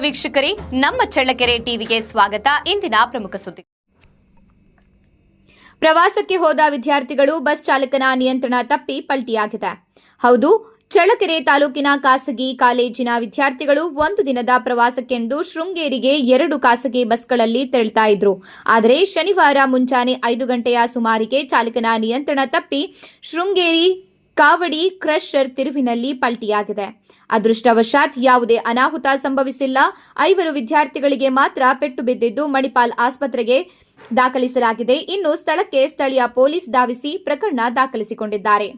ವೀಕ್ಷಕರೇ, ನಮ್ಮ ಚಳ್ಳಕೆರೆ ಟಿವಿಗೆ ಸ್ವಾಗತ. ಇಂದಿನ ಪ್ರಮುಖ ಸುದ್ದಿ. ಪ್ರವಾಸಕ್ಕೆ ಹೋದ ವಿದ್ಯಾರ್ಥಿಗಳು ಬಸ್ ಚಾಲಕನ ನಿಯಂತ್ರಣ ತಪ್ಪಿ ಪಲ್ಟಿಯಾಗಿದೆ. ಹೌದು, ಚಳ್ಳಕೆರೆ ತಾಲೂಕಿನ ಖಾಸಗಿ ಕಾಲೇಜಿನ ವಿದ್ಯಾರ್ಥಿಗಳು ಒಂದು ದಿನದ ಪ್ರವಾಸಕ್ಕೆಂದು ಶೃಂಗೇರಿಗೆ ಎರಡು ಖಾಸಗಿ ಬಸ್ಗಳಲ್ಲಿ ತೆರಳ್ತಾ ಇದ್ರು. ಆದರೆ ಶನಿವಾರ ಮುಂಜಾನೆ ಐದು ಗಂಟೆಯ ಸುಮಾರಿಗೆ ಚಾಲಕನ ನಿಯಂತ್ರಣ ತಪ್ಪಿ ಶೃಂಗೇರಿ ಕಾವಡಿ ಕ್ರಷರ್ ತಿರುವಿನಲ್ಲಿ ಪಲ್ಟಿಯಾಗಿದೆ. ಅದೃಷ್ಟವಶಾತ್ ಯಾವುದೇ ಅನಾಹುತ ಸಂಭವಿಸಿಲ್ಲ. ಐವರು ವಿದ್ಯಾರ್ಥಿಗಳಿಗೆ ಮಾತ್ರ ಪೆಟ್ಟು ಬಿದ್ದಿದ್ದು ಮಣಿಪಾಲ್ ಆಸ್ಪತ್ರೆಗೆ ದಾಖಲಿಸಲಾಗಿದೆ. ಇನ್ನು ಸ್ಥಳಕ್ಕೆ ಸ್ಥಳೀಯ ಪೊಲೀಸ್ ಧಾವಿಸಿ ಪ್ರಕರಣ ದಾಖಲಿಸಿಕೊಂಡಿದ್ದಾರೆ.